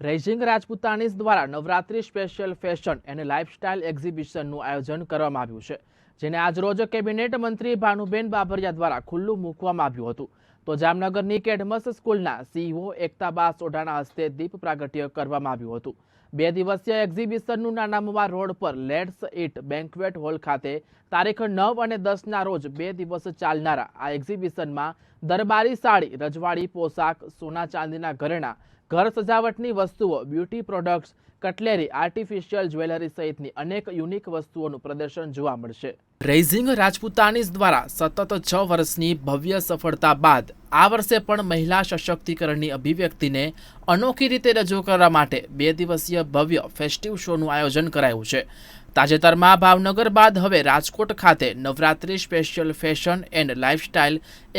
Raising રાજપૂતાણીસ દ્વારા Navratri special fashion and lifestyle એક્ઝિબિશનનું આયોજન કરવામાં આવ્યું છે, જેને આજરોજ કેબિનેટ મંત્રી ભાનુબેન બાબરિયા દ્વારા ખુલ્લું મૂકવામાં આવ્યું હતું. તો જામનગરની કેડમસ સ્કૂલના સીઈઓ એકતાબા સોઢાના હસ્તે દીપ પ્રાગટ્ય કરવામાં આવ્યું હતું. બે દિવસીય એક્ઝિબિશનનું નાનામવા રોડ પર લેટ્સ ઇટ બેન્ક્વેટ હોલ ખાતે તારીખ નવ અને દસના રોજ બે દિવસ ચાલનારા આ એક્ઝિબિશનમાં દરબારી સાડી, રજવાડી, પોશાક, સોના ચાંદીના ઘરેણાં ઘર સજાવટની વસ્તુઓ beauty products cutlery, artificial jewellery સહિતની અનેક યુનિક વસ્તુઓનું પ્રદર્શન જોવા મળશે. રેઇઝિંગ રાજપૂતાનીઝ દ્વારા સતત છ વર્ષની ભવ્ય સફળતા બાદ આ વર્ષે પણ મહિલા સશક્તિકરણની અભિવ્યક્તિને અનોખી રીતે રજૂ કરવા માટે બે દિવસીય ભવ્ય ફેસ્ટિવ શોનું આયોજન કરાયું છે. તાજેતરમાં ભાવનગર બાદ હવે રાજકોટ ખાતે Navratri special fashion and lifestyle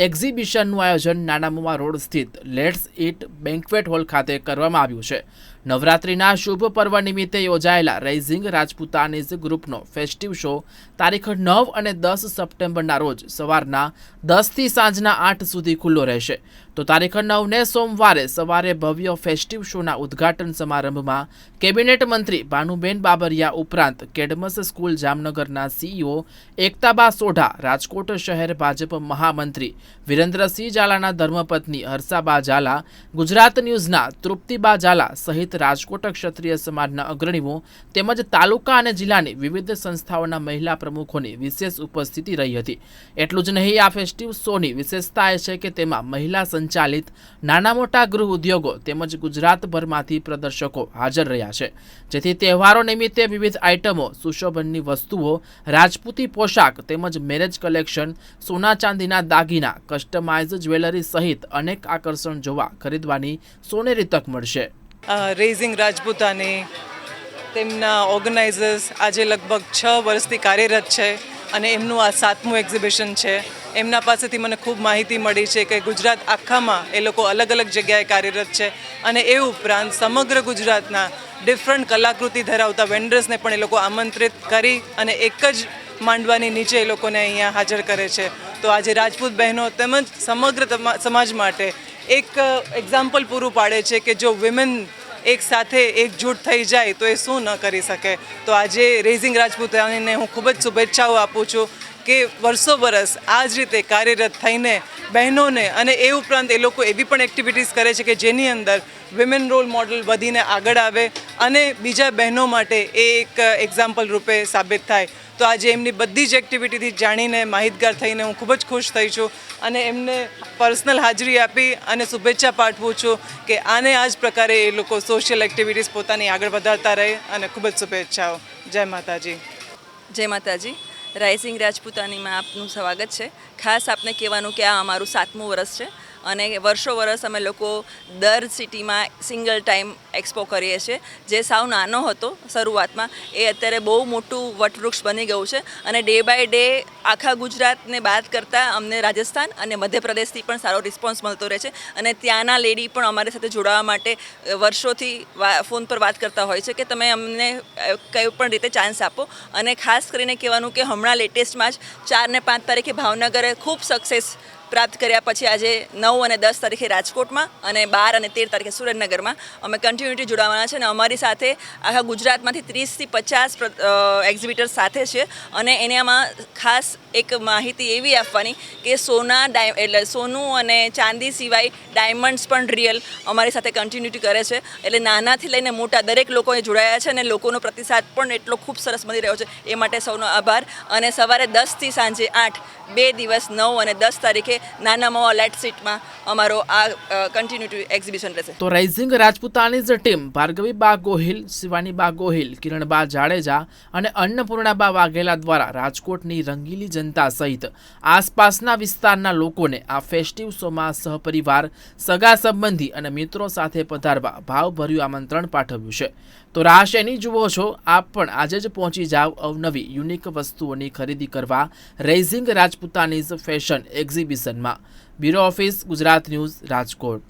એક્ઝિબિશનનું આયોજન નાનામુવા રોડ સ્થિત લેટ્સ ઇટ બેન્ક્વેટ હોલ ખાતે કરવામાં આવ્યું છે. નવરાત્રિના શુભ પર્વ નિમિત્તે યોજાયેલા રાઇઝિંગ રાજપૂતાનીઝ ગ્રુપનો ફેસ્ટિવ શો તારીખ નવ અને દસ સપ્ટેમ્બરના રોજ સવારના દસથી સાંજના આઠ સુધી ખુલ્લો રહેશે. તો તારીખ નવને સોમવારે સવારે ભવ્ય ફેસ્ટિવ શોના ઉદ્ઘાટન સમારંભમાં કેબિનેટ મંત્રી ભાનુબેન બાબરિયા ઉપરાંત કેડમસ સ્કૂલ જામનગરના સીઈઓ એકતાબા સોઢા, રાજકોટ શહેર ભાજપ મહામંત્રી વિરેન્દ્રસિંહ ઝાલાના ધર્મપત્ની હર્ષાબા ઝાલા, ગુજરાત ન્યૂઝના તૃપ્તિબા ઝાલા સહિત રાજકોટ ક્ષત્રિય સમાજના અગ્રણીઓ તેમજ તાલુકા અને જિલ્લાની વિવિધ સંસ્થાઓના મહિલા પ્રમુખોની વિશેષ ઉપસ્થિતિ રહી હતી. એટલું જ નહીં, આ ફેસ્ટિવ શોની વિશેષતા એ છે કે તેમાં મહિલા સંચાલિત નાના મોટા ગૃહ ઉદ્યોગો તેમજ ગુજરાતભરમાંથી પ્રદર્શકો હાજર રહ્યા છે. જેથી તહેવારો નિમિત્તે વિવિધ આઇટમો સુશોભનની વસ્તુઓ, રાજપૂતી પોશાક તેમજ મેરેજ કલેક્શન, સોના ચાંદીના દાગીના કસ્ટમાઇઝ જ્વેલરી સહિત અનેક આકર્ષણ જોવા ખરીદવાની સોનેરી તક મળશે. રેઝિંગ રાજપૂતાની, તેમના ઓર્ગેનાઇઝર્સ આજે લગભગ છ વર્ષથી કાર્યરત છે અને એમનું આ સાતમું એક્ઝિબિશન છે. એમના પાસેથી મને ખૂબ માહિતી મળી છે કે ગુજરાત આખામાં એ લોકો અલગ અલગ જગ્યાએ કાર્યરત છે અને એ ઉપરાંત સમગ્ર ગુજરાતના ડિફરન્ટ કલાકૃતિ ધરાવતા વેન્ડર્સને પણ એ લોકો આમંત્રિત કરી અને એક જ માંડવાની નીચે એ લોકોને અહીંયા હાજર કરે છે. તો આજે રાજપૂત બહેનો તેમજ સમગ્ર સમાજ માટે એક એક્ઝામ્પલ પૂરું પાડે છે કે જો વિમેન એક સાથે એકજૂટ થઈ જાય તો એ શું ન કરી શકે? તો આજે રેઝિંગ રાજપૂતાણીને હું ખૂબ જ શુભેચ્છાઓ આપું છું. કે વર્ષો વરસ આ જ રીતે કાર્યરત થઈને બહેનોને અને એ ઉપરાંત એ લોકો એવી પણ એક્ટિવિટીઝ કરે છે કે જેની અંદર વિમેન રોલ મોડલ વધીને આગળ આવે અને બીજા બહેનો માટે એ એક એક્ઝામ્પલ રૂપે સાબિત થાય. તો આજે એમની બધી જ એક્ટિવિટીથી જાણીને માહિતગાર થઈને હું ખૂબ જ ખુશ થઈ છું અને એમને પર્સનલ હાજરી આપી અને શુભેચ્છા પાઠવું છું કે આને આ જ પ્રકારે એ લોકો સોશિયલ એક્ટિવિટીઝ પોતાની આગળ વધારતા રહે અને ખૂબ જ શુભેચ્છાઓ. જય માતાજી. જય માતાજી. રાઇઝિંગ રાજપૂતાનીમાં આપનું સ્વાગત છે. ખાસ આપને કહેવાનું કે આ અમારું સાતમું વર્ષ છે. અને વર્ષો વર્ષ અમે લોકો દર સિટીમાં સિંગલ ટાઈમ એક્સપો કરીએ છીએ. જે સાવ નાનો હતો શરૂઆતમાં, એ અત્યારે બહુ મોટું વટવૃક્ષ બની ગયું છે અને ડે બાય ડે આખા ગુજરાતને બાદ કરતાં અમને રાજસ્થાન અને મધ્યપ્રદેશથી પણ સારો રિસ્પોન્સ મળતો રહે છે. અને ત્યાંના લેડી પણ અમારી સાથે જોડાવા માટે વર્ષોથી ફોન પર વાત કરતા હોય છે કે તમે અમને કઈ પણ રીતે ચાન્સ આપો. અને ખાસ કરીને કહેવાનું કે હમણાં લેટેસ્ટમાં જ ચાર ને પાંચ તારીખે ભાવનગરે ખૂબ સક્સેસ પ્રાપ્ત કર્યા પછી આજે નવ અને દસ તારીખે રાજકોટમાં અને બાર અને તેર તારીખે સુરેન્દ્રનગરમાં અમે કન્ટિન્યુટી જોડાવાના છે અને અમારી સાથે આખા ગુજરાતમાંથી ત્રીસથી પચાસ એક્ઝિબિટર સાથે છે અને એનામાં ખાસ એક માહિતી એવી આપવાની કે સોના ડાય એટલે સોનું અને ચાંદી સિવાય ડાયમંડ્સ પણ રિયલ અમારી સાથે કન્ટિન્યુટી કરે છે. એટલે નાનાથી લઈને મોટા દરેક લોકોએ જોડાયા છે અને લોકોનો પ્રતિસાદ પણ એટલો ખૂબ સરસ મળી રહ્યો છે. એ માટે સૌનો આભાર અને સવારે દસથી સાંજે આઠ, બે દિવસ નવ અને દસ તારીખે નાના મવા લેટ સીટમાં અમારો આ કન્ટિન્યુટી એક્ઝિબિશન રહેશે. તો રાઇઝિંગ રાજપૂતાણીઝ ટીમ ભાર્ગવી ગોહિલ, શિવાની ગોહિલ કિરણબા જાડેજા અને અન્નપૂર્ણાબા વાઘેલા દ્વારા રાજકોટની રંગીલી જનતા સહિત આસપાસના વિસ્તારના લોકોને આ ફેસ્ટિવ શોમાં સહપરિવાર, સગા સંબંધી અને મિત્રો સાથે પધારવા ભાવભર્યું આમંત્રણ પાઠવ્યું છે. તો રાહ શેની જુઓ છો, આપ પણ આજે જ પહોંચી જાવ અવનવી યુનિક વસ્તુઓની ખરીદી કરવા રેઇઝિંગ રાજપૂતાનીઝ fashion એક્ઝિબિશનમાં bureau office Gujarat news Rajkot